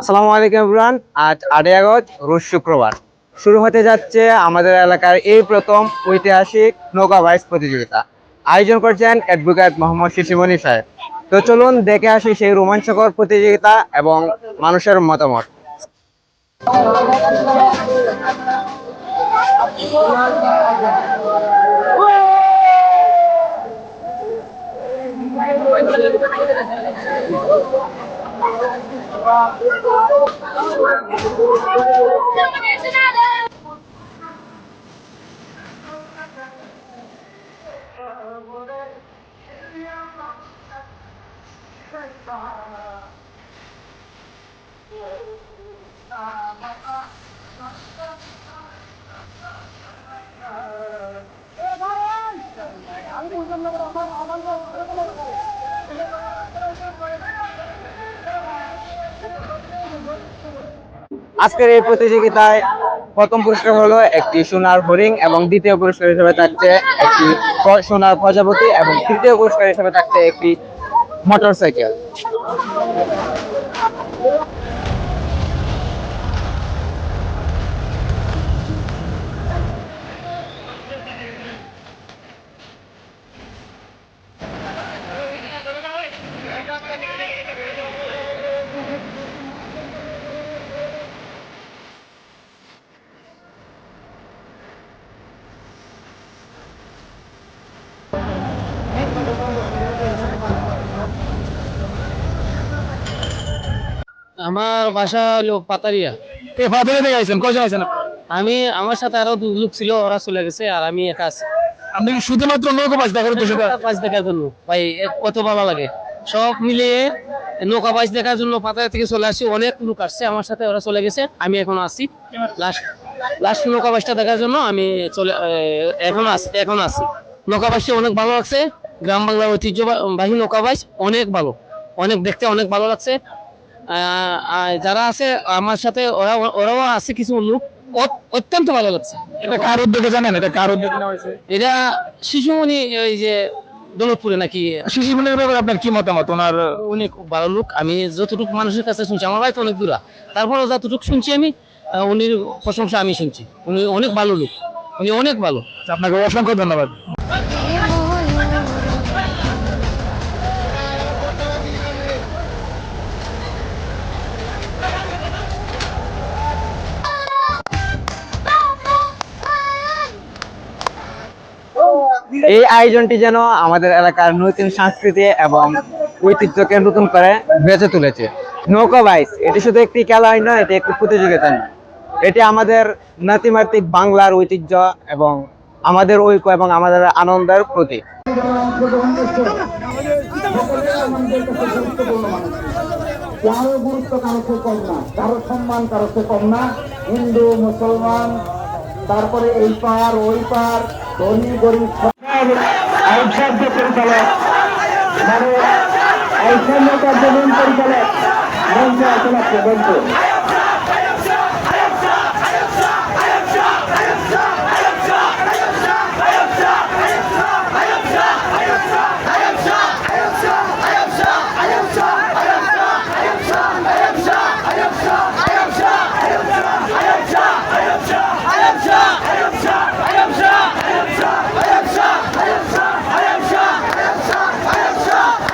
আসসালামু আলাইকুম ইমরান আজ আটই আগস্ট, রোজ শুক্রবার। শুরু হতে যাচ্ছে আমাদের এলাকার এই প্রথম ঐতিহাসিক নৌকা বাইস প্রতিযোগিতা। আয়োজন করছেন অ্যাডভোকেট মোহাম্মদ শিশিমণি সাহেব। তো চলুন দেখে আসি সেই রোমাঞ্চকর প্রতিযোগিতা এবং মানুষের মতামত। 哎，大人，我们怎么那么难？难道难道？আজকের এই প্রতিযোগিতায় প্রথম পুরস্কার হলো একটি সোনার হরিং এবং দ্বিতীয় পুরস্কার হিসেবে থাকছে একটি সোনার প্রজাপতি এবং তৃতীয় পুরস্কার হিসেবে থাকছে একটি মোটরসাইকেল। আমার বাসা হলো পাতারিয়া। এ ফাদারে থেকে আইছেন? কয়জন আইছেন আপনি? আমি আমার সাথে আরও দু লোক ছিল ওরা চলে গেছে আর আমি একা আছি। আপনি কি শুধুমাত্র নৌকা বাস দেখার উদ্দেশ্যে? নৌকা বাইচ দেখার জন্য। ভাই কত ভালো লাগে। সব মিলিয়ে নৌকা বাইচ দেখার জন্য পাতায়া থেকে চলে আসি অনেক লোক আসছে আমার সাথে ওরা চলে গেছে। আমি এখন আসি লাস্ট লাস্ট নৌকা বাইচটা দেখার জন্য আমি চলে এখন আসি এখন আসি নৌকা বাইচটা অনেক ভালো লাগছে। গ্রাম বাংলার ঐতিহ্যবাহী নৌকা বাইচ অনেক ভালো। অনেক দেখতে অনেক ভালো লাগছে। যারা আছে আমার সাথে ওরা ওরাও আছে কিছু লোক। অত্যন্ত ভালো লাগছে। এটা কার উদ্যোগে জানেন? এটা কার উদ্যোগে নেওয়া হয়েছে? এটা শিশুমণি ওই যে দৌলতপুরে নাকি শিশুমনের ব্যাপারে আপনার কি মতামত? ওনার উনি খুব ভালো লোক। আমি যতটুকু মানুষের কাছে শুনছি আমার বাড়ি তো অনেক দূরা। তারপরে যতটুকু শুনছি আমি উনির প্রশংসা আমি শুনছি। উনি অনেক ভালো লোক। উনি অনেক ভালো। আপনাকে অসংখ্য ধন্যবাদ। এই আয়োজনটি যেন আমাদের এলাকার নতুন সংস্কৃতি এবং ঐতিহ্যকে নতুন করে বেঁচে তুলেছে। নৌকা বাইস, এটি শুধু একটি খেলাই নয়, এটি একটি প্রতিযোগিতা নয়। এটি আমাদের নাতিমাতিক বাংলার ঐতিহ্য এবং আমাদের ঐক্য এবং আমাদের আনন্দের প্রতীক। কারও গুরুত্ব কারও চেয়ে কম না, কারও সম্মান কারও চেয়ে কম না। হিন্দু, মুসলমান, তারপরে এই পার ওই পার ধনী, গরিব আইসার যে পরিচালক মানে আইসার মেন পরিচালক মঞ্চে আসলে আসছে মঞ্চে